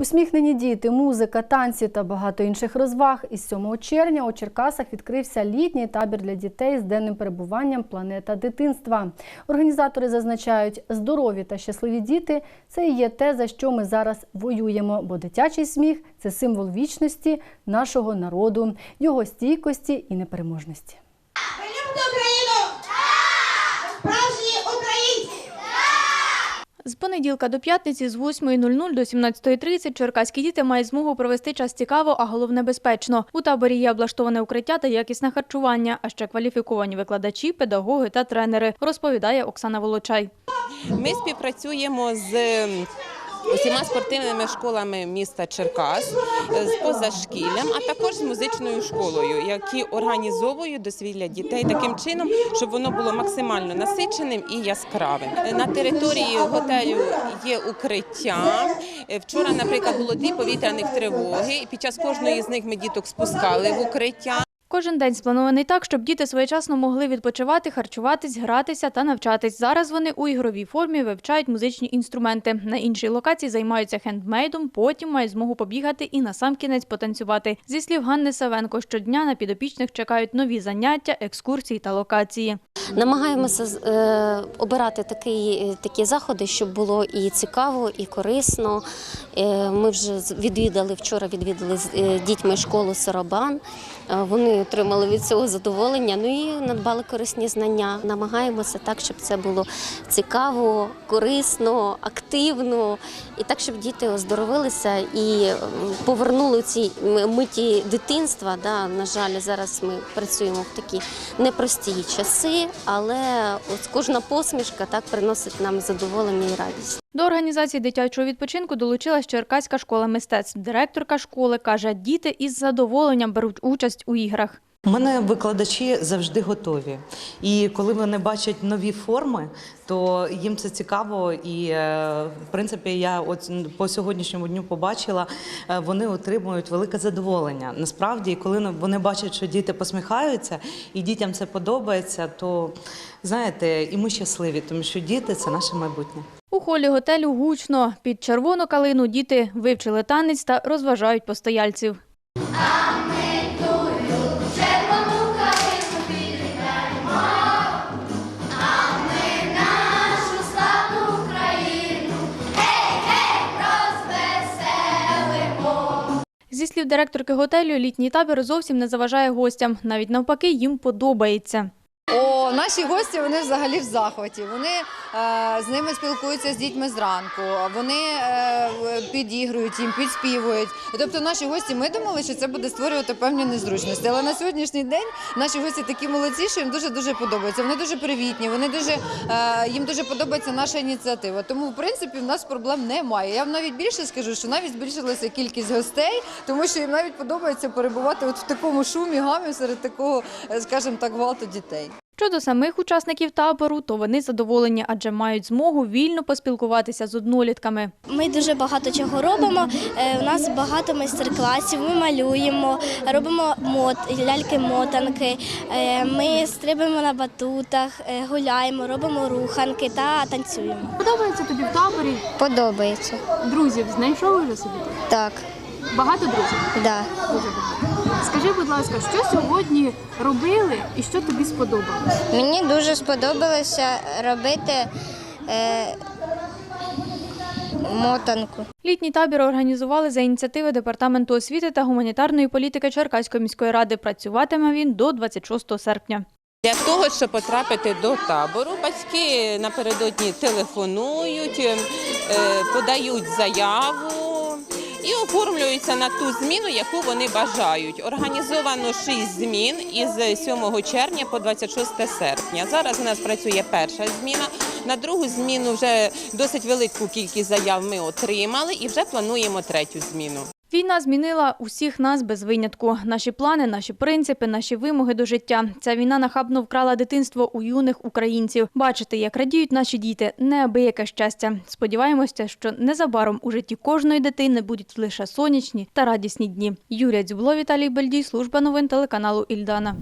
Усміхнені діти, музика, танці та багато інших розваг. Із 7 червня у Черкасах відкрився літній табір для дітей з денним перебуванням Планета дитинства. Організатори зазначають, здорові та щасливі діти це і є те, за що ми зараз воюємо, бо дитячий сміх це символ вічності нашого народу, його стійкості і непереможності. Ви любите Україну? Справжні! З понеділка до п'ятниці з 8.00 до 17.30 черкаські діти мають змогу провести час цікаво, а головне безпечно. У таборі є облаштоване укриття та якісне харчування, а ще кваліфіковані викладачі, педагоги та тренери, розповідає Оксана Волочай. Ми співпрацюємо з ем, усіма спортивними школами міста Черкас, е, з позашкіллям, а також з музичною школою, які організовують дозвілля дітей таким чином, щоб воно було максимально насиченим і яскравим. Е, На території готелю є укриття. Е, Вчора, наприклад, було дві повітряних тривоги, і під час кожної з них ми діток спускали в укриття. Кожен день спланований так, щоб діти своєчасно могли відпочивати, харчуватись, гратися та навчатись. Зараз вони у ігровій формі вивчають музичні інструменти. На іншій локації займаються хендмейдом, потім мають змогу побігати і насамкінець потанцювати. Зі слів Ганни Савенко, щодня на підопічних чекають нові заняття, екскурсії та локації. Намагаємося е, обирати такі, е, такі заходи, щоб було і цікаво, і корисно. Е, ми вже відвідали вчора, відвідали з дітьми школу Сарабан. Е, вони отримали від цього задоволення. Ну і надбали корисні знання. Намагаємося так, щоб це було цікаво, корисно, активно, і так, щоб діти оздоровилися і повернули ці миті дитинства. Да, на жаль, зараз ми працюємо в такі непрості часи, але ось кожна посмішка так приносить нам задоволення і радість. До організації дитячого відпочинку долучилась Черкаська школа мистецтв. Директорка школи каже, діти із задоволенням беруть участь у іграх. У мене викладачі завжди готові. І коли вони бачать нові форми, то їм це цікаво. І е, в принципі, я от по сьогоднішньому дню побачила, е, вони отримують велике задоволення. Насправді, коли вони бачать, що діти посміхаються, і дітям це подобається, то знаєте, і ми щасливі, тому що діти це наше майбутнє. У холі готелю гучно. Під червону калину діти вивчили танець та розважають постояльців. Зі слів директорки готелю, літній табір зовсім не заважає гостям. Навіть навпаки, їм подобається. Наші гості вони взагалі в захваті. Вони е, з ними спілкуються з дітьми зранку. Вони е, підігрують їм, підспівують. Тобто, наші гості ми думали, що це буде створювати певні незручності. Але на сьогоднішній день наші гості такі молодці, що їм дуже дуже подобається. Вони дуже привітні. Е, їм дуже подобається наша ініціатива. Тому, в принципі, в нас проблем немає. Я вам навіть більше скажу, що навіть збільшилася кількість гостей, тому що їм навіть подобається перебувати в такому шумі, гамі серед такого, скажімо так, гвалту дітей. Щодо самих учасників табору, то вони задоволені, адже мають змогу вільно поспілкуватися з однолітками. Ми дуже багато чого робимо. Е, У нас багато майстер-класів. Ми малюємо, робимо мот, ляльки-мотанки. Е, Ми стрибаємо на батутах, е, гуляємо, робимо руханки та танцюємо. Подобається тобі в таборі? Подобається. Друзів знайшов вже собі? Так, Багато друзів? да. Дуже багато. Скажи, будь ласка, що сьогодні робили і що тобі сподобалось? Мені дуже сподобалося робити е, мотанку. Літній табір організували за ініціативи Департаменту освіти та гуманітарної політики Черкаської міської ради. Працюватиме він до 26 серпня. Для того, щоб потрапити до табору, батьки напередодні телефонують, е, подають заяву і оформлюються на ту зміну, яку вони бажають. Організовано 6 змін із 7 червня по 26 серпня. Зараз у нас працює перша зміна. На другу зміну вже досить велику кількість заяв ми отримали і вже плануємо третю зміну. Війна змінила усіх нас без винятку. Наші плани, наші принципи, наші вимоги до життя. Ця війна нахабно вкрала дитинство у юних українців. Бачити, як радіють наші діти, неабияке щастя. Сподіваємося, що незабаром у житті кожної дитини будуть лише сонячні та радісні дні. Юрія Дзюбло, Віталій Бельдій, служба новин телеканалу Ільдана.